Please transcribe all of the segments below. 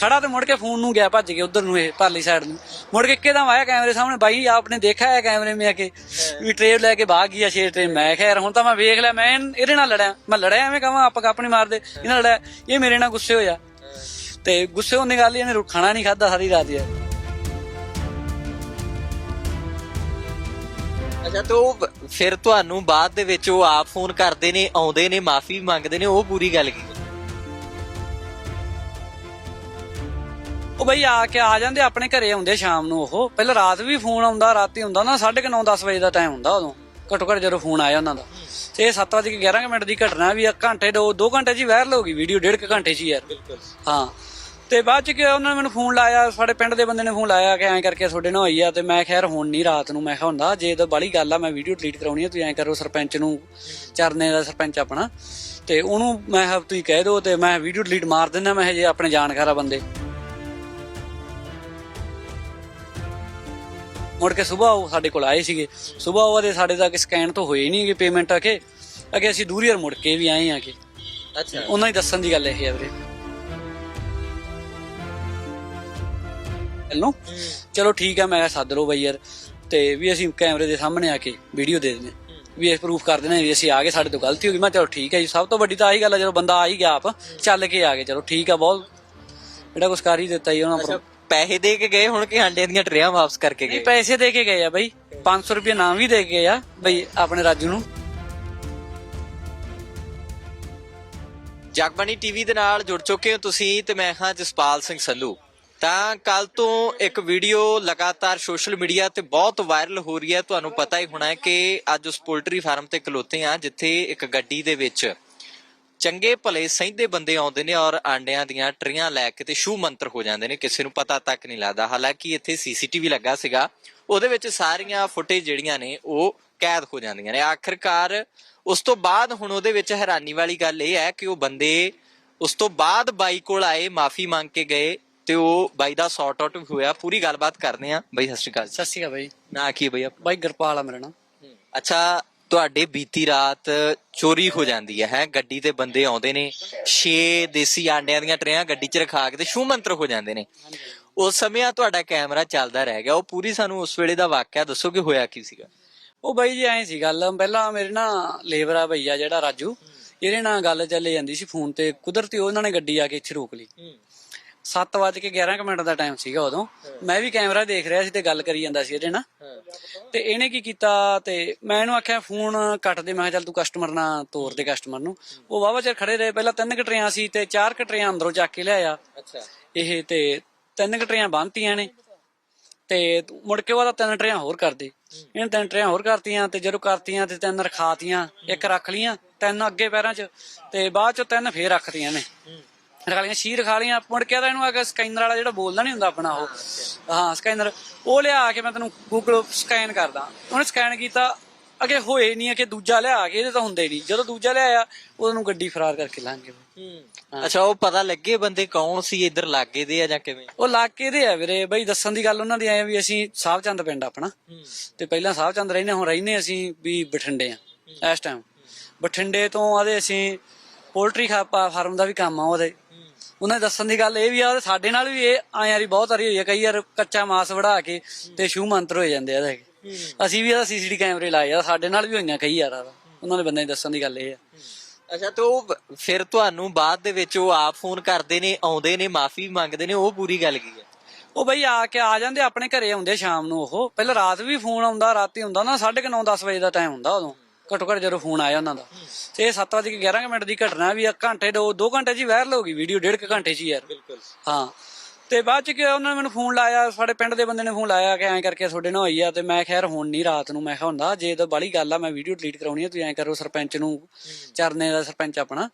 ਖੜਾ ਤੇ ਮੁੜ ਕੇ ਫੋਨ ਨੂੰ ਗਿਆ ਭੱਜ ਕੇ ਉਧਰ ਨੂੰ ਇਹ ਪਰਲੀ ਸਾਈਡ ਨੂੰ। ਮੁੜ ਕੇ ਇੱਕਦਮ ਆਇਆ ਕੈਮਰੇ ਸਾਹਮਣੇ, ਬਾਈ ਆਪਨੇ ਦੇਖਿਆ ਹੈ ਕੈਮਰੇ ਮੇ ਆ ਕੇ? ਵੀ ਟ੍ਰੇਨ ਲੈ ਕੇ ਭਾਗ ਗਿਆ ਛੇ ਟ੍ਰੇਨ ਮੈਂ ਖੈਰ, ਹੁਣ ਤਾਂ ਮੈਂ ਵੇਖ ਲਿਆ, ਮੈਂ ਇਹਦੇ ਨਾਲ ਲੜਿਆ। ਮੈਂ ਲੜਿਆ ਐਵੇਂ ਕਹਾਂ, ਆਪਾਂ ਕੱਪ ਨਹੀਂ ਮਾਰਦੇ। ਇਹਨਾਂ ਨਾਲ ਲੜਿਆ। ਇਹ ਮੇਰੇ ਨਾਲ ਗੁੱਸੇ ਹੋਇਆ। ਤੇ ਗੁੱਸੇ ਹੋਣ ਦੀ ਗੱਲ ਹੀ ਇਹਨੇ ਰੋ- ਖਾਣਾ ਨਹੀਂ ਖਾਦਾ ਸਾਰੀ ਰਾਤ ਯਾਰ। ਅੱਛਾ, ਤੇ ਉਹ ਫਿਰ ਤੁਹਾਨੂੰ ਬਾਅਦ ਦੇ ਵਿੱਚ ਉਹ ਆਪ ਫੋਨ ਕਰਦੇ ਨੇ, ਆਉਂਦੇ ਨੇ, ਮਾਫੀ ਮੰਗਦੇ ਨੇ, ਉਹ ਪੂਰੀ ਗੱਲ ਕੀ? ਉਹ ਬਈ ਆ ਕੇ ਆ ਜਾਂਦੇ ਆਪਣੇ ਘਰੇ ਆਉਂਦੇ ਸ਼ਾਮ ਨੂੰ ਉਹ। ਪਹਿਲਾਂ ਰਾਤ ਵੀ ਫੋਨ ਆਉਂਦਾ ਰਾਤੀ ਹੁੰਦਾ ਨਾ 9:30 10 ਵਜੇ ਦਾ ਟਾਈਮ ਹੁੰਦਾ ਉਦੋਂ। ਘੱਟੋ ਘੱਟ ਜਦੋਂ ਫੋਨ ਆਇਆ ਉਹਨਾਂ ਦਾ। ਤੇ 7 ਵਜੇ 11 ਕੁ ਮਿੰਟ ਦੀ ਘਟਨਾ ਵੀ ਆ ਘੰਟੇ ਦੋ 2 ਘੰਟੇ ਹੀ ਵਾਇਰਲ ਹੋ ਗਈ ਵੀਡੀਓ ਡੇਢ ਕੁ ਘੰਟੇ 'ਚ ਯਾਰ। ਬਿਲਕੁਲ ਹਾਂ। ਤੇ ਬਾਅਦ ਚ ਕਿ ਉਹਨਾਂ ਨੇ ਮੈਨੂੰ ਫੋਨ ਲਾਇਆ ਸਾਡੇ ਪਿੰਡ ਦੇ ਬੰਦੇ ਨੇ ਫੋਨ ਲਾਇਆ ਕਿ ਐਂ ਕਰਕੇ ਤੁਹਾਡੇ ਨਾਲ ਹੋਈ ਆ ਤੇ ਮੈਂ ਖੈਰ ਹੁਣ ਨਹੀਂ ਰਾਤ ਨੂੰ ਮੈਂ ਕਿਹਾ ਹੁੰਦਾ ਜੇ ਤਾਂ ਬਾਲੀ ਗੱਲ ਆ ਮੈਂ ਵੀਡੀਓ ਡਿਲੀਟ ਕਰਾਉਣੀ ਆ ਤੁਸੀਂ ਐਂ ਕਰੋ ਸਰਪੰਚ ਨੂੰ ਚਰਨੇ ਦਾ ਸਰਪੰਚ ਆਪਣਾ। ਤੇ ਉਹਨੂੰ ਮੈਂ ਕਿਹਾ ਤੁਸੀਂ ਕਹਿ ਦਿਓ ਤੇ ਮੈਂ ਵੀਡੀਓ ਡਿਲੀਟ ਮਾਰ ਦਿੰਦਾ ਮੈਂ ਜੇ ਆਪਣੇ ਜਾਣਕਾਰ ਬੰਦੇ। ਮੁੜ ਕੇ ਸਵੇਰ ਉਹ ਸਾਡੇ ਕੋਲ ਆਏ ਸੀਗੇ। ਸਵੇਰ ਉਹਦੇ ਸਾਡੇ ਤੱਕ ਸਕੈਨ ਤੋਂ ਹੋਏ ਨਹੀਂ ਕਿ ਪੇਮੈਂਟ ਆ ਕੇ। ਅਗੇ ਅਸੀਂ ਦੂਰੀ ਯਾਰ ਮੁੜ ਕੇ ਵੀ ਆਏ ਆ ਕਿ। ਅੱਛਾ। ਉਹਨਾਂ ਹੀ ਦੱਸਣ ਦੀ ਗੱਲ ਇਹ ਹੈ ਵੀਰੇ। ਨੂੰ ਚਲੋ ਠੀਕ ਆ ਮੈਂ ਕਿਹਾ ਸੱਦ ਲਓ ਬਈ ਯਾਰ। ਤੇ ਵੀ ਅਸੀਂ ਕੈਮਰੇ ਦੇ ਸਾਹਮਣੇ ਆ ਕੇ ਵੀਡੀਓ ਦੇ ਦਿੰਦੇ। ਵੀ ਇਹ ਪ੍ਰੂਫ ਕਰ ਹਾਂ ਵੀ ਅਸੀਂ ਆ ਗਏ ਸਾਡੇ ਤੋਂ ਗਲਤੀ ਹੋ ਗਈ। ਮੈਂ ਚਲੋ ਠੀਕ ਹੈ ਜੀ। ਸਭ ਤੋਂ ਵੱਡੀ ਤਾਂ ਆਹੀ ਗੱਲ ਹੈ ਜਦੋਂ ਬੰਦਾ ਆ ਹੀ ਗਿਆ ਆਪ ਚੱਲ ਕੇ ਆ ਗਏ। ਚਲੋ ਠੀਕ ਆ ਬਹੁਤ ਜਿਹੜਾ ਕੁਛ ਕਰ ਹੀ ਦਿੱਤਾ ਜੀ ਉਹਨਾਂ ਪਰ ਪੈਸੇ ਦੇ ਕੇ ਗਏ ਹੁਣ ਕਿ ਆਂਡਿਆਂ ਦੀਆਂ ਟਰੇਆਂ ਵਾਪਸ ਕਰਕੇ ਨਹੀਂ ਗਏ? ਪੈਸੇ ਦੇ ਕੇ ਗਏ ਆ ਬਈ। 500 ਰੁਪਏ ਨਾਮ ਵੀ ਦੇ ਕੇ ਗਏ ਆ ਬਈ ਆਪਣੇ ਰਾਜੂ ਨੂੰ। ਜਗਬਾਣੀ ਟੀਵੀ ਦੇ ਨਾਲ ਜੁੜ ਚੁੱਕੇ ਹੋ ਤੁਸੀਂ ਤੇ ਮੈਂ ਹਾਂ ਜਸਪਾਲ ਸਿੰਘ ਸੰਧੂ ਤਾਂ ਕੱਲ ਤੋਂ ਇੱਕ ਵੀਡੀਓ ਲਗਾਤਾਰ ਸੋਸ਼ਲ ਮੀਡੀਆ ਤੇ ਬਹੁਤ ਵਾਇਰਲ ਹੋ ਰਹੀ ਹੈ। ਤੁਹਾਨੂੰ ਪਤਾ ਹੀ ਹੋਣਾ ਹੈ ਕਿ ਅੱਜ ਉਸ ਪੋਲਟਰੀ ਫਾਰਮ ਤੇ ਖਲੋਤੇ ਆ ਜਿੱਥੇ ਇੱਕ ਗੱਡੀ ਦੇ ਵਿੱਚ ਚੰਗੇ ਭਲੇ ਸਹਿੰਦੇ ਬੰਦੇ ਆਉਂਦੇ ਨੇ ਔਰ ਆਂਡਿਆਂ ਦੀਆਂ ਟਰੀਆਂ ਲੈ ਕੇ ਤੇ ਸ਼ੂ ਮੰਤਰ ਹੋ ਜਾਂਦੇ ਨੇ ਕਿਸੇ ਨੂੰ ਪਤਾ ਤੱਕ ਨਹੀਂ ਲੱਗਦਾ। ਹਾਲਾਂਕਿ ਇੱਥੇ ਸੀਸੀਟੀਵੀ ਲੱਗਾ ਸੀਗਾ ਉਹਦੇ ਵਿੱਚ ਸਾਰੀਆਂ ਫੁਟੇਜ ਜਿਹੜੀਆਂ ਨੇ ਉਹ ਕੈਦ ਹੋ ਜਾਂਦੀਆਂ ਨੇ। ਆਖਰਕਾਰ ਉਸ ਤੋਂ ਬਾਅਦ ਹੁਣ ਉਹਦੇ ਵਿੱਚ ਹੈਰਾਨੀ ਵਾਲੀ ਗੱਲ ਇਹ ਹੈ ਕਿ ਉਹ ਬੰਦੇ ਉਸ ਤੋਂ ਬਾਅਦ ਬਾਈ ਕੋਲ ਆਏ ਮਾਫੀ ਮੰਗ ਕੇ ਗਏ ਤੇ ਉਹ ਬਾਈ ਦਾ ਸੌਟ ਆਊਟ ਹੋਇਆ। ਪੂਰੀ ਗੱਲਬਾਤ ਕਰਦੇ ਆ ਬਾਈ ਸਤਿ ਸ਼੍ਰੀ ਅਕਾਲ ਸਤਿ ਸ਼੍ਰੀ ਅਕਾਲ ਬਈ। ਨਾ ਕੀ ਬਈ ਬਾਈ ਗੁਰਪਾਲ ਆ ਮੇਰਾ ਨਾਮ। ਅੱਛਾ ਤੁਹਾਡੇ ਬੀਤੀ ਰਾਤ ਚੋਰੀ ਹੋ ਜਾਂਦੀ ਹੈ ਹੈ? ਗੱਡੀ ਤੇ ਬੰਦੇ ਆਉਂਦੇ ਨੇ 6 ਦੇਸੀ ਆਂਡਿਆਂ ਦੀਆਂ ਟਰੇਆਂ ਗੱਡੀ 'ਚ ਰਖਾ ਕੇ ਤੇ ਸ਼ੂ ਮੰਤਰ ਹੋ ਜਾਂਦੇ ਨੇ। ਉਸ ਸਮੇਂ ਆ ਤੁਹਾਡਾ ਕੈਮਰਾ ਚੱਲਦਾ ਰਹਿ ਗਿਆ। ਉਹ ਪੂਰੀ ਸਾਨੂੰ ਉਸ ਵੇਲੇ ਦਾ ਵਾਕਿਆ ਦੱਸੋ ਕਿ ਹੋਇਆ ਕੀ ਸੀਗਾ? ਉਹ ਬਾਈ ਜੀ ਐਂ ਸੀ ਗੱਲ। ਪਹਿਲਾਂ ਮੇਰੇ ਨਾ ਲੇਬਰ ਆ ਭਈਆ ਜਿਹੜਾ ਰਾਜੂ ਇਹਦੇ ਨਾਲ ਗੱਲ ਚੱਲੇ ਜਾਂਦੀ ਸੀ ਫੋਨ ਤੇ। ਕੁਦਰਤੀ ਉਹਨਾਂ ਨੇ ਗੱਡੀ ਆ ਕੇ ਇੱਥੇ ਰੋਕ ਲਈ। 7 ਵਜੇ ਕੇ 11 ਕੁ ਮਿੰਟ ਦਾ ਟਾਈਮ ਸੀਗਾ ਉਦੋਂ। ਮੈਂ ਵੀ ਕੈਮਰਾ ਦੇਖ ਰਿਹਾ ਸੀ ਤੇ ਗੱਲ ਕਰੀ ਜਾਂਦਾ ਸੀ ਇਹਦੇ ਨਾਲ। ਤੇ ਇਹਨੇ ਕੀ ਕੀਤਾ ਤੇ ਮੈਂ ਇਹਨੂੰ ਆਖਿਆ ਫੋਨ ਕੱਟ ਦੇ। ਮੈਂ ਕਿਹਾ ਚੱਲ ਤੂੰ ਕਸਟਮਰ ਨਾਲ ਤੋਰ ਦੇ ਕਸਟਮਰ ਨੂੰ। ਉਹ ਵਾਵਾ ਚਿਰ ਖੜੇ ਰਹੇ। ਪਹਿਲਾਂ ਤਿੰਨ ਕਟਰੀਆਂ ਸੀ ਤੇ ਚਾਰ ਕਟਰੀਆਂ ਅੰਦਰੋਂ ਚੱਕ ਕੇ ਲਿਆਇਆ। ਅੱਛਾ। ਇਹ ਤੇ ਤਿੰਨ ਕਟਰੀਆਂ ਬੰਨਤੀਆਂ ਨੇ ਤੇ ਮੁੜ ਕੇ ਉਹਦਾ ਤਿੰਨ ਟਰੇਆਂ ਹੋਰ ਕਰਦੇ ਇਹਨੇ ਤਿੰਨ ਟਰੇਆਂ ਹੋਰ ਕਰਤੀਆਂ ਤੇ ਜਦੋਂ ਕਰਤੀਆਂ ਤੇ ਤਿੰਨ ਰਖਾਤੀਆਂ ਇੱਕ ਰੱਖ ਲੀਆਂ ਤਿੰਨ ਅੱਗੇ ਪੈਰਾਂ 'ਚ ਤੇ ਬਾਅਦ 'ਚ ਤਿੰਨ ਫੇਰ ਰੱਖਤੀਆਂ ਨੇ। ਰਖਾ ਲੀਆਂ ਸ਼ੀਰ ਖਾ ਲੀਆਂ ਮੁੜ ਕੇ ਤਾਂ ਇਹਨੂੰ ਆ ਕੇ ਸਕੈਨਰ ਵਾਲਾ ਜਿਹੜਾ ਬੋਲਦਾ ਨਹੀਂ ਹੁੰਦਾ ਆਪਣਾ ਉਹ। ਹਾਂ ਸਕੈਨਰ। ਉਹ ਲਿਆ ਕੇ ਮੈਂ ਤੈਨੂੰ ਗੂਗਲ ਸਕੈਨ ਕਰਦਾ। ਉਹਨੇ ਸਕੈਨ ਕੀਤਾ ਅਗੇ ਹੋਏ ਨਹੀਂ ਕਿ ਦੂਜਾ ਲਿਆ ਕੇ ਇਹਦੇ ਤਾਂ ਹੁੰਦੇ ਨਹੀਂ ਜਦੋਂ ਦੂਜਾ ਲਿਆਇਆ ਉਹਨੂੰ ਗੱਡੀ ਫਰਾਰ ਕਰਕੇ ਲਾਂਗੇ। ਅੱਛਾ ਉਹ ਪਤਾ ਲੱਗੇ ਬੰਦੇ ਕੌਣ ਸੀ ਇੱਧਰ ਲਾਗੇ ਦੇ ਆ ਜਾਂ ਕਿਵੇਂ? ਉਹ ਇਲਾਕੇ ਦੇ ਆ ਵੀਰੇ। ਬਈ ਦੱਸਣ ਦੀ ਗੱਲ ਉਹਨਾਂ ਦੀ ਐ ਵੀ ਅਸੀਂ ਸਾਹਿਬਚੰਦ ਪਿੰਡ ਆਪਣਾ। ਤੇ ਪਹਿਲਾਂ ਸਾਹਿਬਚੰਦ ਰਹਿੰਦੇ ਹੁਣ ਰਹਿੰਦੇ ਅਸੀਂ ਵੀ ਬਠਿੰਡੇ ਆ ਇਸ ਟਾਈਮ ਬਠਿੰਡੇ ਤੋਂ ਆਦੇ ਅਸੀਂ ਪੋਲਟਰੀ ਫਾਰਮ ਦਾ ਵੀ ਕੰਮ ਆ ਉਹਦੇ। ਉਹਨਾਂ ਦੇ ਦੱਸਣ ਦੀ ਗੱਲ ਇਹ ਵੀ ਆ ਸਾਡੇ ਨਾਲ ਵੀ ਇਹ ਆ ਯਾਰੀ ਬਹੁਤ ਵਾਰੀ ਹੋਈ ਆ ਕਈ ਵਾਰ ਕੱਚਾ ਮਾਸ ਵੜਾ ਕੇ ਤੇ ਸ਼ੂ ਮੰਤਰ ਹੋ ਜਾਂਦੇ ਆ ਇਹਦੇ। ਅਸੀਂ ਵੀ ਇਹਦਾ ਸੀਸੀਟੀ ਕੈਮਰੇ ਲਾਏ ਆ ਸਾਡੇ ਨਾਲ ਵੀ ਹੋਈਆਂ ਕਈ ਯਾਰ ਉਹਨਾਂ ਦੇ ਬੰਦੇ ਦੱਸਣ ਦੀ ਗੱਲ ਇਹ ਆ। ਅੱਛਾ ਤੇ ਉਹ ਫਿਰ ਤੁਹਾਨੂੰ ਬਾਅਦ ਦੇ ਵਿੱਚ ਉਹ ਆਪ ਫੋਨ ਕਰਦੇ ਨੇ ਆਉਂਦੇ ਨੇ ਮਾਫੀ ਮੰਗਦੇ ਨੇ ਉਹ ਪੂਰੀ ਗੱਲ ਕੀ ਹੈ? ਉਹ ਬਈ ਆ ਕੇ ਆ ਜਾਂਦੇ ਆਪਣੇ ਘਰੇ ਆਉਂਦੇ ਸ਼ਾਮ ਨੂੰ ਉਹ। ਪਹਿਲਾਂ ਰਾਤ ਵੀ ਫੋਨ ਆਉਂਦਾ ਰਾਤੀ ਹੁੰਦਾ ਨਾ 9:30 10 ਵਜੇ ਦਾ ਟਾਈਮ ਹੁੰਦਾ ਉਦੋਂ। ਘੱਟੋ ਘੱਟ ਜਦੋਂ ਫੋਨ ਆਇਆ ਉਹਨਾਂ ਦਾ। ਤੇ 7 ਵਜੇ 11 ਕੁ ਮਿੰਟ ਦੀ ਘਟਨਾ ਵੀ ਆ ਘੰਟੇ ਦੋ 2 ਘੰਟੇ ਹੀ ਵਾਇਰਲ ਹੋ ਗਈ ਵੀਡੀਓ ਡੇਢ ਕੁ ਘੰਟੇ 'ਚ ਹੀ ਯਾਰ। ਬਿਲਕੁਲ। ਹਾਂ। ਤੇ ਬਾਅਦ ਚ ਕਿ ਉਹਨਾਂ ਨੇ ਮੈਨੂੰ ਫੋਨ ਲਾਇਆ ਸਾਡੇ ਪਿੰਡ ਦੇ ਬੰਦੇ ਨੇ ਫੋਨ ਲਾਇਆ ਕਿ ਐਂ ਕਰਕੇ ਤੁਹਾਡੇ ਨਾਲ ਹੋਈ ਆ ਤੇ ਮੈਂ ਖੈਰ ਹੁਣ ਨਹੀਂ ਰਾਤ ਨੂੰ ਮੈਂ ਕਿਹਾ ਹੁੰਦਾ ਜੇ ਤਾਂ ਬਾਲੀ ਗੱਲ ਆ ਮੈਂ ਵੀਡੀਓ ਡਿਲੀਟ ਕਰਾਉਣੀ ਆ ਤੁਸੀਂ ਐਂ ਕਰੋ ਸਰਪੰਚ ਨੂੰ ਚਰਨੇ ਦਾ ਸਰਪੰਚ ਆਪਣਾ।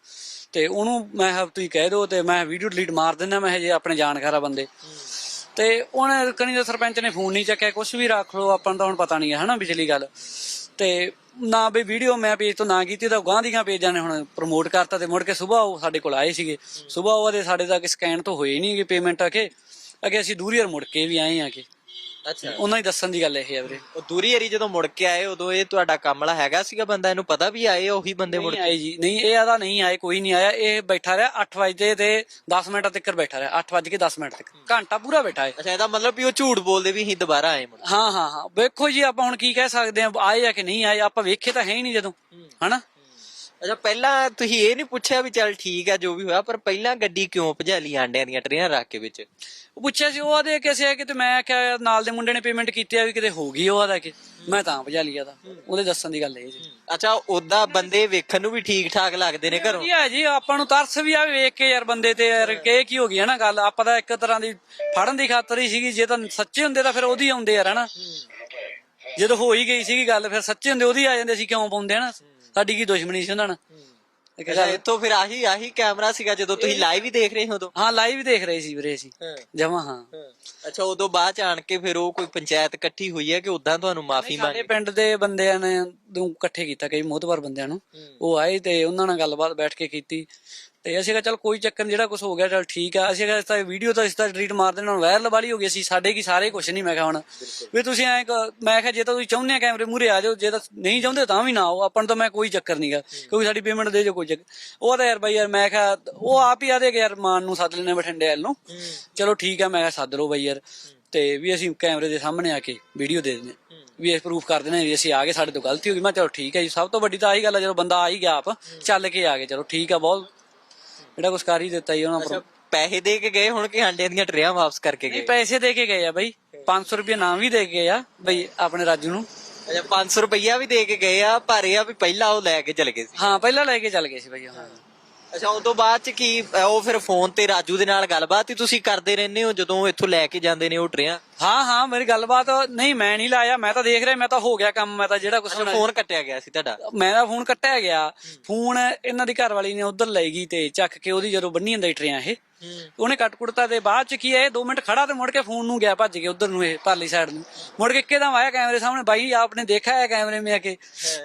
ਤੇ ਉਹਨੂੰ ਮੈਂ ਕਿਹਾ ਤੁਸੀਂ ਕਹਿ ਦਿਓ ਤੇ ਮੈਂ ਵੀਡੀਓ ਡਿਲੀਟ ਮਾਰ ਦਿੰਦਾ ਮੈਂ ਕਿਹਾ ਜੇ ਆਪਣੇ ਜਾਣਕਾਰ ਬੰਦੇ। ਤੇ ਉਹਨੇ ਕਣੀ ਦਾ ਸਰਪੰਚ ਨੇ ਫੋਨ ਨਹੀਂ ਚੱਕਿਆ ਕੁਝ ਵੀ ਰੱਖ ਲਓ ਆਪਾਂ ਨੂੰ ਤਾਂ ਹੁਣ ਪਤਾ ਨਹੀਂ ਹੈ ਹਨਾ ਪਿਛਲੀ ਗੱਲ। ਤੇ ਨਾ ਵੀ ਵੀਡੀਓ ਮੈਂ ਪੇਜ ਤੋਂ ਨਾ ਕੀਤੀ ਤਾਂ ਗਾਂ ਦੀਆਂ ਪੇਜਾਂ ਨੇ ਹੁਣ ਪ੍ਰਮੋਟ ਕਰਤਾ ਤੇ ਮੁੜ ਕੇ ਸਵੇਰ ਉਹ ਸਾਡੇ ਕੋਲ ਆਏ ਸੀਗੇ। ਸਵੇਰ ਉਹਦੇ ਸਾਡੇ ਤੱਕ ਸਕੈਨ ਤੋਂ ਹੋਏ ਨਹੀਂ ਕਿ ਪੇਮੈਂਟ ਆ ਕੇ। ਅਗੇ ਅਸੀਂ ਦੂਰੀ ਯਾਰ ਮੁੜ ਕੇ ਵੀ ਆਏ ਆ ਕਿ ਅੱਛਾ। ਉਹਨਾਂ ਹੀ ਦੱਸਣ ਦੀ ਗੱਲ ਇਹ ਹੈ ਵੀਰੇ। ਉਹ ਦੂਰੀ ਏਰੀ ਜਦੋਂ ਮੁੜ ਕੇ ਆਏ ਉਦੋਂ ਇਹ ਤੁਹਾਡਾ ਕੰਮ ਵਾਲਾ ਹੈਗਾ ਸੀਗਾ ਬੰਦਾ? ਇਹਨੂੰ ਪਤਾ ਵੀ ਆਏ ਉਹੀ ਬੰਦੇ ਮੁੜ ਨਹੀਂ ਆਏ ਜੀ। ਨਹੀਂ ਇਹ ਆਦਾ ਨਹੀਂ ਆਏ ਕੋਈ ਨਹੀਂ ਆਇਆ। ਇਹ ਬੈਠਾ ਰਿਹਾ 8 ਵਜੇ ਤੇ 10 ਮਿੰਟ ਤੱਕ ਬੈਠਾ ਰਿਹਾ। 8 ਵਜੇ ਕੇ 10 ਮਿੰਟ ਤੱਕ। ਘੰਟਾ ਪੂਰਾ ਬੈਠਾ ਹੈ। ਅੱਛਾ ਇਹਦਾ ਮਤਲਬ ਵੀ ਉਹ ਝੂਠ ਬੋਲਦੇ ਵੀ ਅਸੀਂ ਦੁਬਾਰਾ ਆਏ ਮੁੜ ਹਾਂ ਹਾਂ ਹਾਂ। ਵੇਖੋ ਜੀ ਆਪਾਂ ਹੁਣ ਕੀ ਕਹਿ ਸਕਦੇ ਆ ਆਏ ਆ ਕਿ ਨਹੀਂ ਆਏ ਆਪਾਂ ਵੇਖੇ ਤਾਂ ਹੈ ਹੀ ਨਹੀਂ ਜਦੋਂ। ਹਨਾ? ਅੱਛਾ ਪਹਿਲਾਂ ਤੁਸੀਂ ਇਹ ਨਹੀਂ ਪੁੱਛਿਆ ਵੀ ਚੱਲ ਠੀਕ ਆ ਜੋ ਵੀ ਹੋਇਆ ਪਰ ਪਹਿਲਾਂ ਗੱਡੀ ਕਿਉਂ ਭਜਾ ਲਈ ਆਂਡਿਆਂ ਦੀਆਂ ਟਰੇਆਂ ਰੱਖ ਕੇ ਵਿੱਚ? ਉਹ ਪੁੱਛਿਆ ਸੀ ਉਹ ਆਦੇ ਕਿਸੇ ਆ ਕਿਤੇ ਮੈਂ ਕਿਹਾ ਨਾਲ ਦੇ ਮੁੰਡੇ ਨੇ ਪੇਮੈਂਟ ਕੀਤੀ ਆ ਵੀ ਕਿਤੇ ਹੋ ਗਈ ਉਹ ਆਦਾ ਕਿ। ਮੈਂ ਤਾਂ ਭਜਾ ਲਿਆ ਦਾ ਉਹਦੇ ਦੱਸਣ ਦੀ ਗੱਲ ਇਹ ਜੀ। ਅੱਛਾ ਉਦਾਂ ਬੰਦੇ ਵੇਖਣ ਨੂੰ ਵੀ ਠੀਕ ਠਾਕ ਲੱਗਦੇ ਨੇ ਘਰੋਂ? ਵਧੀਆ ਜੀ ਆਪਾਂ ਨੂੰ ਤਰਸ ਵੀ ਆਵੇ ਵੇਖ ਕੇ ਯਾਰ ਬੰਦੇ ਤੇ ਯਾਰ ਕਿ ਇਹ ਕੀ ਹੋ ਗਈ ਹੈ ਨਾ ਗੱਲ? ਆਪਾਂ ਤਾਂ ਇੱਕ ਤਰ੍ਹਾਂ ਦੀ ਫੜਨ ਦੀ ਖਾਤਰ ਹੀ ਸੀਗੀ ਜੇ ਤਾਂ ਸੱਚੇ ਹੁੰਦੇ ਤਾਂ ਫਿਰ ਉਹਦੀ ਆਉਂਦੇ ਯਾਰ ਹਨਾ? ਜਦੋਂ ਹੋ ਹੀ ਗਈ ਸੀਗੀ ਗੱਲ ਫਿਰ ਸੱਚੇ ਹੁੰਦੇ ਉਹਦੀ ਆ ਜਾਂਦੇ ਸੀ ਕਿਉਂ ਪਾਉਂਦੇ ਹਨਾ? ਸਾਡੀ ਕੀ ਦੁਸ਼ਮਣੀ ਸੀ ਉਹਨਾਂ ਨਾਲ? ਇੱਕ ਅੱਛਾ ਗੱਲ ਫਿਰ ਆਹੀ ਆਹੀ ਕੈਮਰਾ ਸੀਗਾ ਜਦੋਂ ਤੁਸੀਂ ਲਾਈਵ ਹੀ ਦੇਖ ਰਹੇ ਹੋ ਉਦੋਂ? ਹਾਂ ਲਾਈਵ ਦੇਖ ਰਹੇ ਸੀ ਵੀਰੇ ਅਸੀਂ। ਜਮਾ ਹਾਂ। ਅੱਛਾ ਉਦੋਂ ਬਾਅਦ ਚ ਆਣ ਕੇ ਫਿਰ ਉਹ ਕੋਈ ਪੰਚਾਇਤ ਇਕੱਠੀ ਹੋਈ ਹੈ ਕਿ ਉਦਾਂ ਤੁਹਾਨੂੰ ਮਾਫੀ ਸਾਡੇ ਮੰਗ ਪਿੰਡ ਦੇ ਬੰਦਿਆਂ ਨੇ ਨੂੰ ਇਕੱਠੇ ਕੀਤਾ ਕਈ ਮੋਹਤਵਾਰ ਬੰਦਿਆਂ ਨੂੰ। ਉਹ ਆਏ ਤੇ ਉਹਨਾਂ ਨਾਲ ਗੱਲਬਾਤ ਬੈਠ ਕੇ ਕੀਤੀ। ਤੇ ਅਸੀਂ ਕਿਹਾ ਚੱਲ ਕੋਈ ਚੱਕਰ ਨੀ ਜਿਹੜਾ ਕੁਝ ਹੋ ਗਿਆ ਚੱਲ ਠੀਕ ਆ। ਅਸੀਂ ਕਿਹਾ ਇਸ ਤਾਂ ਵੀਡੀਓ ਤਾਂ ਇਸ ਤਾਂ ਡਿਲੀਟ ਮਾਰ ਦੇਣਾ ਹੁਣ ਵਾਇਰਲ ਵਾਲੀ ਹੋ ਗਈ ਸੀ ਸਾਡੇ ਕੀ ਸਾਰੇ ਕੁਝ ਨਹੀਂ ਮੈਂ ਕਿਹਾ ਹੁਣ। ਵੀ ਤੁਸੀਂ ਐ ਮੈਂ ਕਿਹਾ ਜੇ ਤਾਂ ਤੁਸੀਂ ਚਾਹੁੰਦੇ ਆ ਕੈਮਰੇ ਮੂਰੇ ਆ ਜਾਓ ਜੇ ਤਾਂ ਨਹੀਂ ਚਾਹੁੰਦੇ ਤਾਂ ਵੀ ਨਾ ਆਓ ਆਪਾਂ ਨੂੰ ਤਾਂ ਮੈਂ ਕੋਈ ਚੱਕਰ ਨਹੀਂਗਾ ਕਿਉਂਕਿ ਸਾਡੀ ਪੇਮੈਂਟ ਦੇ ਜੋ ਕੋਈ ਚੱਕਰ। ਉਹ ਤਾਂ ਯਾਰ ਬਾਈ ਯਾਰ ਮੈਂ ਕਿਹਾ ਉਹ ਆਪ ਹੀ ਆਦੇ ਕਿ ਯਾਰ ਮਾਨ ਨੂੰ ਸੱਦ ਲੈਣੇ ਬਠਿੰਡੇ ਵਾਲ ਨੂੰ। ਚਲੋ ਠੀਕ ਆ ਮੈਂ ਕਿਹਾ ਸੱਦ ਲਓ ਬਾਈ ਯਾਰ। ਤੇ ਵੀ ਅਸੀਂ ਕੈਮਰੇ ਦੇ ਸਾਹਮਣੇ ਆ ਕੇ ਵੀਡੀਓ ਦੇ ਦਿੰਦੇ ਹਾਂ। ਵੀ ਇਹ ਪ੍ਰੂਫ ਕਰ ਦੇਣਾ ਵੀ ਅਸੀਂ ਆ ਗਏ ਸਾਡੇ ਤੋਂ ਗਲਤੀ ਹੋ ਗਈ। ਮੈਂ ਕਿਹਾ ਚਲੋ ਠੀਕ ਹੈ ਜੀ ਸਭ ਤੋਂ ਵੱਡੀ ਤਾਂ ਆਹੀ ਗੱਲ ਹੈ ਜਦੋਂ ਬੰਦਾ ਆ ਹੀ ਗਿਆ ਆਪ ਚੱਲ ਕੇ ਆ ਗਏ ਚਲੋ ਠੀਕ ਆ ਬਹੁਤ ਜਿਹੜਾ ਕੁਛ ਕਰ ਹੀ ਦਿੱਤਾ ਜੀ ਉਹਨਾਂ ਪਰ ਪੈਸੇ ਦੇ ਕੇ ਗਏ ਹੁਣ ਕਿ ਆਂਡਿਆਂ ਦੀਆਂ ਟਰੇਆਂ ਵਾਪਸ ਕਰਕੇ ਨਹੀਂ ਗਏ? ਪੈਸੇ ਦੇ ਕੇ ਗਏ ਆ ਬਾਈ। 500 ਰੁਪਏ ਨਾਮ ਵੀ ਦੇ ਕੇ ਗਏ ਆ ਬਈ ਆਪਣੇ ਰਾਜੂ ਨੂੰ। ਅੱਛਾ 500 ਰੁਪਈਆ ਵੀ ਦੇ ਕੇ ਗਏ ਆ ਪਰ ਇਹ ਆ ਵੀ ਪਹਿਲਾਂ ਉਹ ਲੈ ਕੇ ਚਲੇ ਗਏ ਸੀ। ਹਾਂ ਪਹਿਲਾਂ ਲੈ ਕੇ ਚੱਲ ਗਏ ਸੀ ਬਾਈ ਹਾਂ। ਅੱਛਾ ਤੋਂ ਬਾਅਦ ਚ ਕੀ ਅਹ ਉਹ ਫਿਰ ਫੋਨ ਤੇ ਰਾਜੂ ਦੇ ਨਾਲ ਗੱਲਬਾਤ ਹੀ ਤੁਸੀਂ ਕਰਦੇ ਰਹਿੰਦੇ ਹੋ ਜਦੋਂ ਇੱਥੋਂ ਲੈ ਕੇ ਜਾਂਦੇ ਨੇ ਉਹ ਟਰੇਆਂ ਹਾਂ ਹਾਂ ਮੇਰੀ ਗੱਲਬਾਤ ਨਹੀਂ ਮੈਂ ਨਹੀਂ ਲਾਇਆ ਮੈਂ ਤਾਂ ਦੇਖ ਰਿਹਾ ਮੈਂ ਤਾਂ ਹੋ ਗਿਆ ਕੰਮ ਮੈਂ ਤਾਂ ਜਿਹੜਾ ਹੋਣਾ ਫੋਨ ਕੱਟਿਆ ਗਿਆ ਸੀ ਤੁਹਾਡਾ? ਮੇਰਾ ਫੋਨ ਕੱਟਿਆ ਗਿਆ। ਫੋਨ ਇਹਨਾਂ ਦੀ ਘਰ ਵਾਲੀ ਨੇ ਉਧਰ ਲੈ ਗਈ ਤੇ ਚੱਕ ਕੇ ਉਹਦੀ ਜਦੋਂ ਬੰਨੀ ਜਾਂਦਾ ਟਰਿਆ ਇਹ। ਉਹਨੇ ਕੱਟ ਕੁੜਤਾ ਤੇ ਬਾਅਦ ਚ ਕੀ ਹੈ, ਇਹ 2 ਮਿੰਟ ਖੜਾ ਤੇ ਮੁੜ ਕੇ ਫੋਨ ਨੂੰ ਗਿਆ, ਭੱਜ ਕੇ ਉਧਰ ਨੂੰ ਇਹ ਪਰਲੀ ਸਾਈਡ ਨੂੰ। ਮੁੜ ਕੇ ਇੱਕਦਮ ਆਇਆ ਕੈਮਰੇ ਸਾਹਮਣੇ, ਬਾਈ ਆਪਨੇ ਦੇਖਿਆ ਹੈ ਕੈਮਰੇ ਮੇ ਆ ਕੇ,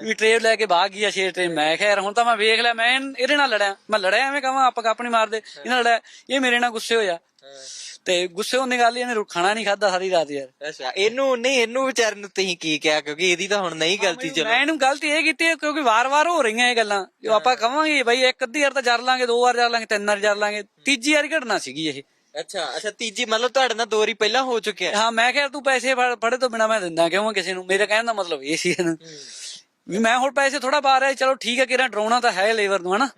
ਵੀ ਟ੍ਰੇਨ ਲੈ ਕੇ ਭਾਗ ਗਿਆ ਛੇ ਟ੍ਰੇਨ ਮੈਂ ਖੈਰ ਹੁਣ ਤਾਂ ਮੈਂ ਵੇਖ ਲਿਆ, ਮੈਂ ਇਹਦੇ ਨਾਲ ਲੜਿਆ, ਮੈਂ ਲੜਿਆ ਐਵੇਂ ਕਹਾਂ, ਆਪਾਂ ਕੱਪ ਨਹੀਂ ਮਾਰਦੇ ਇਹਨਾਂ ਨਾਲ ਲੜਿਆ, ਇਹ ਮੇਰੇ ਨਾਲ ਗੁੱਸੇ ਹੋਇਆ। ਤੇ ਗੁੱਸੇ ਹੋਣ ਦੀ ਗੱਲ ਹੀ ਇਹਨੇ ਖਾਣਾ ਨਹੀਂ ਖਾਦਾ ਸਾਰੀ ਰਾਤ ਯਾਰ। ਅੱਛਾ ਇਹਨੂੰ ਨਹੀਂ ਇਹਨੂੰ ਵਿਚਾਰੇ ਨੂੰ ਤੁਸੀਂ ਕੀ ਕਿਹਾ? ਕਿਉਂਕਿ ਇਹਦੀ ਤਾਂ ਹੁਣ ਨਹੀਂ ਗਲਤੀ ਚਲੋ। ਮੈਂ ਇਹਨੂੰ ਗਲਤੀ ਇਹ ਕੀਤੀ ਹੈ ਕਿਉਂਕਿ ਵਾਰ-ਵਾਰ ਹੋ ਰਹੀਆਂ ਇਹ ਗੱਲਾਂ। ਜੋ ਆਪਾਂ ਕਵਾਂਗੇ ਬਈ ਇੱਕ ਅੱਧੀ ਵਾਰ ਤਾਂ ਜਰ ਲਾਂਗੇ ਦੋ ਵਾਰ ਜਰ ਲਾਂਗੇ ਤਿੰਨ ਵਾਰ ਜਰ ਲਾਂਗੇ ਤੀਜੀ ਵਾਰੀ ਘਟਨਾ ਸੀਗੀ ਇਹ। ਅੱਛਾ ਅੱਛਾ ਤੀਜੀ ਮਤਲਬ ਤੁਹਾਡੇ ਨਾਲ ਦੋ ਵਾਰੀ ਪਹਿਲਾਂ ਹੋ ਚੁੱਕਿਆ। ਹਾਂ ਮੈਂ ਕਿਹਾ ਤੂੰ ਪੈਸੇ ਫੜ- ਤੋਂ ਬਿਨਾ ਮੈਂ ਦਿੰਦਾ ਕਿਉਂ ਕਿਸੇ ਨੂੰ? ਮੇਰੇ ਕਹਿਣ ਦਾ ਮਤਲਬ ਇਹ ਸੀ ਇਹਨੂੰ। ਵੀ ਮੈਂ ਹੁਣ ਪੈਸੇ ਥੋੜਾ ਪਾ ਰਿਹਾ ਚਲੋ ਠੀਕ ਹੈ ਕਿਰਾਂ ਡਰਾਉਣਾ ਤਾਂ ਹੈ ਲੇਬਰ ਨੂੰ ਹਨਾ?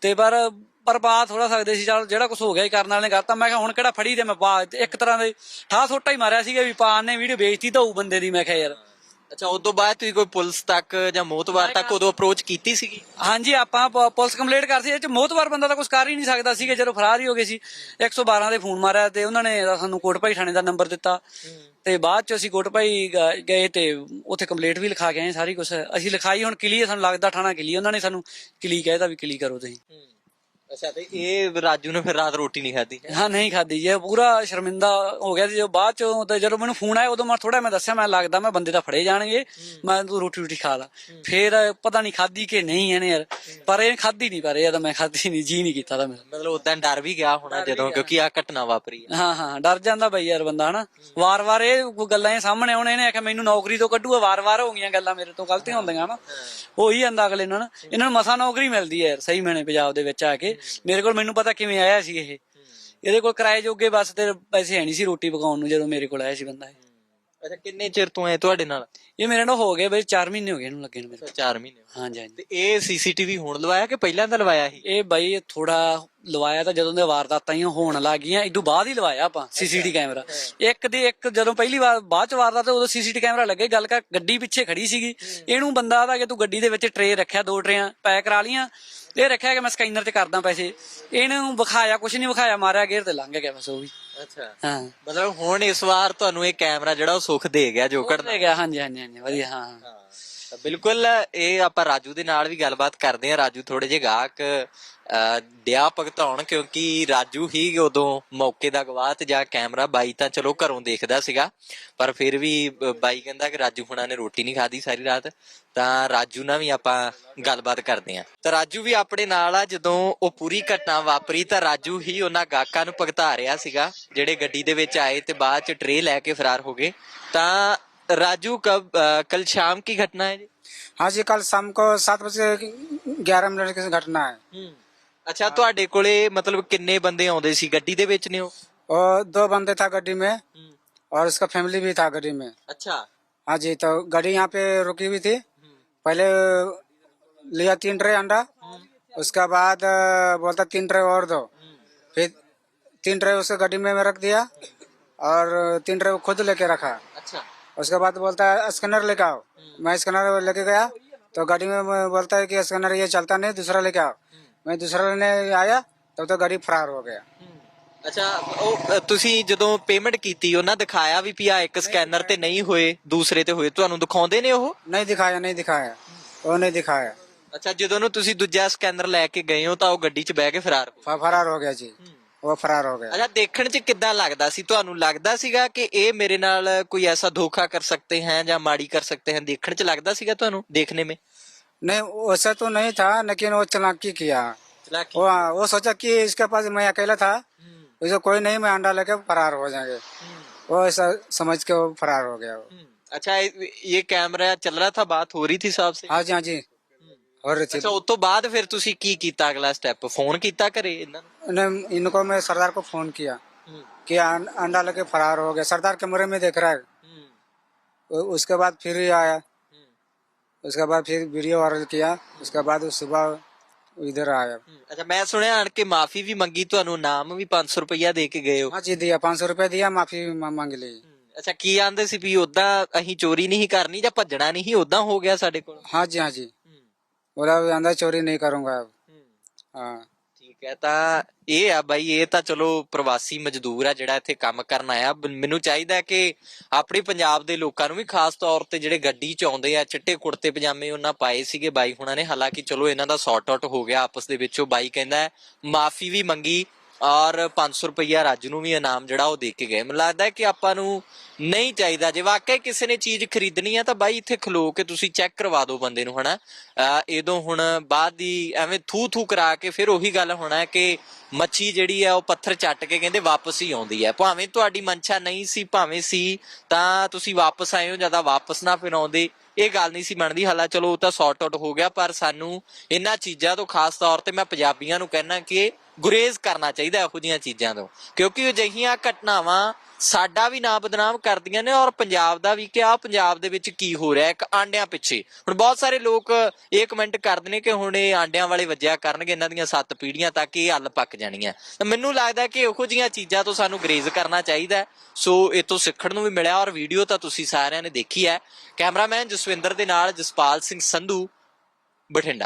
ਤੇ ਪਰ ਪਾ ਥੋੜਾ ਸਕਦੇ ਸੀ ਚਲ ਜਿਹੜਾ ਕੁਝ ਹੋ ਗਿਆ ਹੀ ਕਰਨ ਵਾਲੇ ਨੇ ਕਰਤਾ। ਮੈਂ ਕਿਹਾ ਹੁਣ ਕਿਹੜਾ ਫੜੀ ਤੇ ਮੈਂ ਪਾ ਇੱਕ ਤਰ੍ਹਾਂ ਦੇ ਠਾ ਸੋਟਾ ਹੀ ਮਾਰਿਆ ਸੀਗਾ ਵੀ ਪਾਨ ਨੇ ਵੀਡੀਓ ਵੇਚਤੀ ਤਾਂ ਉਹ ਬੰਦੇ ਦੀ ਮੈਂ ਕਿਹਾ ਯਾਰ। ਅੱਛਾ ਉਸ ਤੋਂ ਬਾਅਦ ਤੁਸੀਂ ਕੋਈ ਪੁਲਿਸ ਤੱਕ ਜਾਂ ਮੋਤਵਾਰ ਤੱਕ ਉਦੋਂ ਅਪਰੋਚ ਕੀਤੀ ਸੀਗੀ? ਹਾਂਜੀ ਆਪਾਂ ਪ- ਪੁਲਿਸ ਕੰਪਲੇਂਟ ਕਰਤੀ ਇਹ ਚ ਮੋਹਤਵਾਰ ਬੰਦਾ ਤਾਂ ਕੁਝ ਕਰ ਹੀ ਨਹੀਂ ਸਕਦਾ ਸੀਗਾ ਜਦੋਂ ਫਰਾਰ ਹੀ ਹੋ ਗਏ ਸੀ। 112 ਦੇ ਫੋਨ ਮਾਰਿਆ ਤੇ ਉਹਨਾਂ ਨੇ ਸਾਨੂੰ ਕੋਟਪਾਈ ਥਾਣੇ ਦਾ ਨੰਬਰ ਦਿੱਤਾ। ਤੇ ਬਾਅਦ ਚ ਅਸੀਂ ਕੋਟਪਾਈ ਗ- ਗਏ ਤੇ ਉੱਥੇ ਕੰਪਲੇਂਟ ਵੀ ਲਿਖਾ ਕੇ ਆਏ ਸਾਰੀ ਕੁਝ ਅਸੀਂ ਲਿਖਾਈ ਹੁਣ ਕਿਲੀ ਹੈ, ਸਾਨੂੰ ਲੱਗਦਾ ਥਾਣਾ ਕਿਲੀ ਉਹਨਾਂ ਨੇ ਸਾਨੂੰ ਕਿਲੀ ਕਹਿਦਾ ਵੀ ਕਿਲੀ ਕਰੋ ਤੁਸੀਂ। ਅੱਛਾ ਤੇ ਇਹ ਰਾਜੂ ਨੇ ਫਿਰ ਰਾਤ ਰੋਟੀ ਨਹੀਂ ਖਾਧੀ? ਹਾਂ ਨਹੀਂ ਖਾਦੀ ਜੇ ਪੂਰਾ ਸ਼ਰਮਿੰਦਾ ਹੋ ਗਿਆ ਸੀ। ਜੋ ਬਾਅਦ ਚੋਂ ਤੇ ਜਦੋਂ ਮੈਨੂੰ ਫੋਨ ਆਇਆ ਉਦੋਂ ਮੈਂ ਥੋੜਾ ਮੈਂ ਦੱਸਿਆ ਮੈਂ ਲੱਗਦਾ ਮੈਂ ਬੰਦੇ ਤਾਂ ਫੜੇ ਜਾਣਗੇ। ਮੈਂ ਤੂੰ ਰੋਟੀ ਰੋਟੀ ਖਾ ਲਾ। ਫੇਰ ਪਤਾ ਨਹੀਂ ਖਾਦੀ ਕਿ ਨਹੀਂ ਇਹਨੇ ਯਾਰ। ਪਰ ਇਹ ਖਾਦੀ ਨਹੀਂ ਪਰ ਇਹ ਤਾਂ ਮੈਂ ਖਾਦੀ ਨਹੀਂ ਜੀ ਨਹੀਂ ਕੀਤਾ ਤਾਂ ਮੇਰਾ ਮਤਲਬ ਉਦਾਂ ਡਰ ਵੀ ਗਿਆ ਹੋਣਾ ਜਦੋਂ ਕਿਉਂਕਿ ਆ ਘਟਨਾ ਵਾਪਰੀ ਹੈ ਹਾਂ ਹਾਂ ਡਰ ਜਾਂਦਾ ਬਈ ਯਾਰ ਬੰਦਾ ਹਨਾ। ਵਾਰ-ਵਾਰ ਇਹ ਕੋਈ ਗੱਲਾਂ ਇਹ ਸਾਹਮਣੇ ਆਉਣੇ ਇਹਨੇ ਆਖਿਆ ਮੈਨੂੰ ਨੌਕਰੀ ਤੋਂ ਕੱਢੂਗਾ ਵਾਰ-ਵਾਰ ਹੋ ਗਈਆਂ ਗੱਲਾਂ ਮੇਰੇ ਤੋਂ ਗਲਤੀਆਂ ਹੁੰਦੀਆਂ ਹਨਾ। ਹੋ। ਹੀ ਜਾਂਦਾ ਅਗਲੇ ਨੂੰ ਨਾ ਇਹਨਾਂ ਨੂੰ ਮਸਾ ਨੌਕਰੀ ਮਿਲਦੀ ਹੈ ਯਾਰ ਸਹੀ ਮੈਨੇ ਪੰਜਾਬ ਦੇ ਵਿੱਚ ਆ ਕੇ। ਮੇਰੇ ਕੋਲ ਮੈਨੂੰ ਪਤਾ ਕਿਵੇਂ ਆਇਆ ਸੀ ਇਹ। ਇਹਦੇ ਕੋਲ ਕਿਰਾਏ ਜੋਗੇ ਬਸ ਤੇ ਪੈਸੇ ਹੈ ਨਹੀਂ ਸੀ ਰੋਟੀ ਪਕਾਉਣ ਨੂੰ ਜਦੋਂ ਮੇਰੇ ਕੋਲ ਆਇਆ ਸੀ ਬੰਦਾ ਇਹ। ਅੱਛਾ ਕਿੰਨੇ ਚਿਰ ਤੋਂ ਐ ਤੁਹਾਡੇ ਨਾਲ? ਇਹ ਮੇਰੇ ਨਾਲ ਹੋ ਗਏ ਬਈ 4 ਮਹੀਨੇ ਹੋ ਗਏ ਇਹਨੂੰ ਲੱਗੇ ਨੂੰ ਮੇਰੇ 4 ਮਹੀਨੇ ਹਾਂਜੀ ਹਾਂਜੀ। ਤੇ ਇਹ ਸੀਸੀਟੀਵੀ ਹੁਣ ਲਵਾਇਆ ਕਿ ਪਹਿਲਾਂ ਤਾਂ ਲਵਾਇਆ ਸੀ? ਇਹ ਬਾਈ ਥੋੜਾ ਲਵਾਇਆ ਤਾਂ ਜਦੋਂ ਦੇ ਵਾਰਦਾਤਾਂ ਹੀ ਹੋਣ ਲੱਗ ਗਈਆਂ ਇਦੋਂ ਬਾਅਦ ਹੀ ਲਵਾਇਆ ਆਪਾਂ ਸੀਸੀਟੀ ਕੈਮਰਾ। ਇੱਕ ਦੇ ਇੱਕ ਜਦੋਂ ਪਹਿਲੀ ਵਾਰ ਬਾਅਦ ਚ ਵਾਰਦਾਤ ਉਦੋਂ ਸੀਸੀਟੀ ਕੈਮਰਾ ਲੱਗੇ ਗੱਲ ਕਰ ਗੱਡੀ ਪਿੱਛੇ ਖੜੀ ਸੀਗੀ। ਇਹਨੂੰ ਬੰਦਾ ਆਦਾ ਕਿ ਤੂੰ ਗੱਡੀ ਦੇ ਵਿੱਚ ਟਰੇ ਰੱਖਿਆ ਦੋ ਟਰੇਆਂ ਪੈਕ ਕਰਾ ਲੀਆਂ ਇਹ ਰੱਖਿਆ ਕਿ ਮੈਂ ਸਕੈਨਰ ਤੇ ਕਰਦਾ ਪੈਸੇ। ਇਹਨੂੰ ਵਿਖਾਇਆ ਕੁਝ ਨਹੀਂ ਵਿਖਾਇਆ ਮਾਰਿਆ ਗੇਰ ਤੇ ਲੰਘ ਗਿਆ ਬਸ ਉਹ ਵੀ। ਅੱਛਾ। ਹਾਂ। ਮਤਲਬ ਹੁਣ ਇਸ ਵਾਰ ਤੁਹਾਨੂੰ ਇਹ ਕੈਮਰਾ ਜਿਹੜਾ ਉਹ ਸੁੱਖ ਦੇ ਗਿਆ ਜੋ ਘਟਨਾ। ਲੈ ਗਿਆ ਹਾਂਜੀ ਹਾਂਜੀ ਹਾਂਜੀ ਵਧੀਆ ਹਾਂ ਹਾਂ। ਬਿਲਕੁਲ ਇਹ ਆਪਾਂ ਰਾਜੂ ਦੇ ਨਾਲ ਵੀ ਗੱਲਬਾਤ ਕਰਦੇ ਆ ਰਾਜੂ ਥੋੜੇ ਜਿਹੇ ਗਾਹਕ ਡਿਆ ਭਗਤਾਉਣ ਕਿਉਂਕਿ ਰਾਜੂ ਹੀ ਉਦੋਂ ਮੌਕੇ ਦਾ ਗਵਾਹ ਤੇ ਜਾਂ ਕੈਮਰਾ ਬਾਈ ਤਾਂ ਚਲੋ ਘਰੋਂ ਦੇਖਦਾ ਸੀਗਾ ਪਰ ਫਿਰ ਵੀ ਬ- ਬਾਈ ਕਹਿੰਦਾ ਕਿ ਰਾਜੂ ਹੁਣਾਂ ਨੇ ਰੋਟੀ ਨਹੀਂ ਖਾਧੀ ਸਾਰੀ ਰਾਤ ਤਾਂ ਰਾਜੂ ਨਾਲ ਵੀ ਆਪਾਂ ਗੱਲਬਾਤ ਕਰਦੇ ਆਂ ਤਾਂ ਰਾਜੂ ਵੀ ਆਪਣੇ ਨਾਲ ਆ ਜਦੋਂ ਉਹ ਪੂਰੀ ਘਟਨਾ ਵਾਪਰੀ ਤਾਂ ਰਾਜੂ ਹੀ ਉਹਨਾਂ ਗਾਹਕਾਂ ਨੂੰ ਭਗਤਾ ਰਿਹਾ ਸੀਗਾ ਜਿਹੜੇ ਗੱਡੀ ਦੇ ਵਿੱਚ ਆਏ ਤੇ ਬਾਅਦ ਚ ਟਰੇ ਲੈ ਕੇ ਫਰਾਰ ਹੋ ਗਏ ਤਾਂ ਰਾਜੂ ਕਬ ਕਲ ਸ਼ਾਮ ਕੀ घटना है जी हाँ जी कल शाम को सात बजे ग्यारह मिनट की घटना है ਅੱਛਾ ਤੁਹਾਡੇ ਕੋਲੇ ਮਤਲਬ ਕਿੰਨੇ ਬੰਦੇ ਆਉਂਦੇ ਸੀ? ਗੱਡੀ ਦੇ ਵਿੱਚ ਨੇ ਉਹ? और दो बंदे था गाड़ी में और उसका फैमिली भी था गाड़ी में ਅੱਛਾ। हाँ जी तो गाड़ी यहाँ पे रुकी हुई थी पहले लिया तीन ट्रे अंडा उसके बाद बोलता तीन ट्रे और दो फिर तीन ट्रे उसके गाड़ी में मैं रख दिया और तीन ट्रे वो खुद लेके रखा ਅੱਛਾ। उसके बाद बोलता है स्कैनर लेके आओ मैं स्कैनर लेके गया तो गाड़ी में बोलता है कि स्कैनर ये चलता नहीं दूसरा लेके आओ मैं दूसरा लेने आया तब तो गाड़ी फरार हो गया ਅੱਛਾ ਉਹ ਅ, ਤੁਸੀਂ ਜਦੋਂ ਪੇਮੈਂਟ ਕੀਤੀ ਉਹਨਾਂ ਦਿਖਾਇਆ ਵੀ ਵੀ ਆ ਇੱਕ ਸਕੈਨਰ ਤੇ ਨਹੀਂ ਹੋਏ ਦੂਸਰੇ ਤੇ ਹੋਏ ਤੁਹਾਨੂੰ ਦਿਖਾਉਂਦੇ ਨੇ ਉਹ नहीं दिखाया नहीं दिखाया वो नहीं दिखाया ਅੱਛਾ ਜਦੋਂ ਨੂੰ ਤੁਸੀਂ ਦੂਜਾ ਸਕੈਨਰ ਲੈ ਕੇ ਗਏ ਹੋ ਤਾਂ ਉਹ ਗੱਡੀ 'ਚ ਬਹਿ ਕੇ ਫਰਾਰ ਹੋ फ- फरार हो गया जी वो फरार हो गया ਅੱਛਾ ਦੇਖਣ 'ਚ ਕਿੱਦਾਂ ਲੱਗਦਾ ਸੀ ਤੁਹਾਨੂੰ ਲੱਗਦਾ ਸੀਗਾ ਕਿ ਇਹ ਮੇਰੇ ਨਾਲ ਕੋਈ ਐਸਾ ਧੋਖਾ ਕਰ ਸਕਤੇ हैं ਜਾਂ ਮਾੜੀ ਕਰ ਸਕਤੇ हैं ਦੇਖਣ 'ਚ ਲੱਗਦਾ ਸੀਗਾ ਤੁਹਾਨੂੰ ਦੇਖਣੇ में नहीं वैसा तो नहीं था लेकिन वो चलाकी किया चलाकी वो वो सोचा कि इसके पास मैं अकेला था उसे कोई नहीं मैं अंडा लेके फरार हो जाएंगे वो ऐसा समझ के वो फरार हो गया वो। अच्छा ये ये कैमरा चल रहा था बात हो रही थी साहब से हाँ जी हाँ जी हो रही थी ਅੱਛਾ ਉਸ ਤੋਂ ਬਾਅਦ ਫਿਰ ਤੁਸੀਂ ਕੀ ਕੀਤਾ ਅਗਲਾ ਸਟੈਪ ਫੋਨ ਕੀਤਾ ਘਰੇ ਇਹਨਾਂ ਨੂੰ इन्हें- इनको मैं सरदार को फोन किया कि अं- अंडा लेके फरार हो गया सरदार कैमरे में देख रहा है उ- उसके बाद फिर ही आया उसके बाद फिर वीडियो वायरल किया उसके बाद वो सुबह इधर आया ਅੱਛਾ ਮੈਂ ਸੁਣਿਆ ਆਣ ਕੇ ਮਾਫੀ ਵੀ ਮੰਗੀ ਤੁਹਾਨੂੰ ਨਾਮ ਵੀ 500 ਰੁਪਇਆ ਦੇ ਕੇ ਗਏ ਹੋ हाँ जी दिया पाँच सौ रुपया दिया माफी मा- मांग ली ਅੱਛਾ ਕੀ ਆਂਦੇ ਸੀ ਵੀ ਉਦਾਂ ਅਸੀਂ ਚੋਰੀ ਨਹੀਂ ਕਰਨੀ ਜਾਂ ਭੱਜਣਾ ਨਹੀਂ ਉਦਾਂ ਹੋ ਗਿਆ ਸਾਡੇ ਕੋਲ हाँ जी हाँ जी बोला अभी अंदर चोरी नहीं करूंगा अब हाँ ਠੀਕ ਹੈ ਤਾਂ ਇਹ ਆ ਬਾਈ, ਇਹ ਤਾਂ ਚਲੋ ਪ੍ਰਵਾਸੀ ਮਜ਼ਦੂਰ ਆ ਜਿਹੜਾ ਇੱਥੇ ਕੰਮ ਕਰਨ ਆਇਆ। ਬ- ਮੈਨੂੰ ਚਾਹੀਦਾ ਕਿ ਆਪਣੇ ਪੰਜਾਬ ਦੇ ਲੋਕਾਂ ਨੂੰ ਵੀ ਖਾਸ ਤੌਰ ਤੇ ਜਿਹੜੇ ਗੱਡੀ ਚ ਆਉਂਦੇ ਆ, ਚਿੱਟੇ ਕੁੜਤੇ ਪਜਾਮੇ ਉਹਨਾਂ ਪਾਏ ਸੀਗੇ ਬਾਈ ਹੁਣਾਂ ਨੇ। ਹਾਲਾਂਕਿ ਚਲੋ ਇਹਨਾਂ ਦਾ ਸੌਟ ਆਊਟ ਹੋ ਗਿਆ ਆਪਸ ਦੇ ਵਿੱਚ। ਉਹ ਬਾਈ ਕਹਿੰਦਾ ਮਾਫੀ ਵੀ ਮੰਗੀ ਔਰ 500 ਰੁਪਇਆ ਰਾਜੂ ਨੂੰ ਵੀ ਇਨਾਮ ਜਿਹੜਾ ਉਹ ਦੇ ਕੇ ਗਏ। ਮੈਨੂੰ ਲੱਗਦਾ ਹੈ ਕਿ ਆਪਾਂ ਨੂੰ ਨਹੀਂ ਚਾਹੀਦਾ। ਜੇ ਵਾਕਈ ਕਿਸੇ ਨੇ ਚੀਜ਼ ਖਰੀਦਣੀ ਆ ਤਾਂ ਬਾਈ ਇੱਥੇ ਖਲੋ ਕੇ ਤੁਸੀਂ ਚੈੱਕ ਕਰਵਾ ਦਿਓ ਬੰਦੇ ਨੂੰ, ਹਨਾ? ਇਹਦੋਂ ਹੁਣ ਬਾਅਦ ਦੀ ਐਵੇਂ ਥੂ ਥੂ ਕਰਾ ਕੇ ਫਿਰ ਉਹੀ ਗੱਲ ਹੋਣਾ ਕਿ ਮੱਛੀ ਜਿਹੜੀ ਆ ਉਹ ਪੱਥਰ ਚੱਟ ਕੇ ਕਹਿੰਦੇ ਵਾਪਸ ਹੀ ਆਉਂਦੀ ਹੈ। ਭਾਵੇਂ ਤੁਹਾਡੀ ਮਨਸ਼ਾ ਨਹੀਂ ਸੀ, ਭਾਵੇਂ ਸੀ, ਤਾਂ ਤੁਸੀਂ ਵਾਪਸ ਆਏ ਹੋ ਜ਼ਿਆਦਾ ਵਾਪਸ ਨਾ ਫਿਰ ਆਉਂਦੇ। ਇਹ ਗੱਲ ਨਹੀਂ ਸੀ ਬਣਦੀ। ਹਾਲਾ ਚਲੋ ਉਹ ਤਾਂ ਸੌਟ ਆਊਟ ਹੋ ਗਿਆ, ਪਰ ਸਾਨੂੰ ਇਹਨਾਂ ਚੀਜ਼ਾਂ ਤੋਂ ਖਾਸ ਤੌਰ ਤੇ ਮੈਂ ਪੰਜਾਬੀਆਂ ਨੂੰ ਕਹਿਣਾ ਕਿ ਗੁਰੇਜ਼ ਕਰਨਾ ਚਾਹੀਦਾ ਇਹੋ ਜਿਹੀਆਂ ਚੀਜ਼ਾਂ ਤੋਂ। ਕਿਉਂਕਿ ਅਜਿਹੀਆਂ ਘਟਨਾਵਾਂ ਸਾਡਾ ਵੀ ਨਾਂ ਬਦਨਾਮ ਕਰਦੀਆਂ ਨੇ ਔਰ ਪੰਜਾਬ ਦਾ ਵੀ ਕਿ ਆ ਪੰਜਾਬ ਦੇ ਵਿੱਚ ਕੀ ਹੋ ਰਿਹਾ ਇੱਕ ਆਂਡਿਆਂ ਪਿੱਛੇ। ਹੁਣ ਬਹੁਤ ਸਾਰੇ ਲੋਕ ਇਹ ਕਮੈਂਟ ਕਰਦੇ ਨੇ ਕਿ ਹੁਣ ਇਹ ਆਂਡਿਆਂ ਵਾਲੇ ਵੱਜਿਆ ਕਰਨਗੇ, ਇਹਨਾਂ ਦੀਆਂ ਸੱਤ ਪੀੜ੍ਹੀਆਂ ਤੱਕ ਇਹ ਹੱਲ ਪੱਕ ਜਾਣੀਆਂ। ਤਾਂ ਮੈਨੂੰ ਲੱਗਦਾ ਕਿ ਇਹੋ ਜਿਹੀਆਂ ਚੀਜ਼ਾਂ ਤੋਂ ਸਾਨੂੰ ਗਰੇਜ਼ ਕਰਨਾ ਚਾਹੀਦਾ ਸੋ ਇਹ ਤੋਂ ਸਿੱਖਣ ਨੂੰ ਵੀ ਮਿਲਿਆ ਔਰ ਵੀਡੀਓ ਤਾਂ ਤੁਸੀਂ ਸਾਰਿਆਂ ਨੇ ਦੇਖੀ ਹੈ। ਕੈਮਰਾਮੈਨ ਜਸਵਿੰਦਰ ਦੇ ਨਾਲ ਜਸਪਾਲ ਸਿੰਘ ਸੰਧੂ, ਬਠਿੰਡਾ।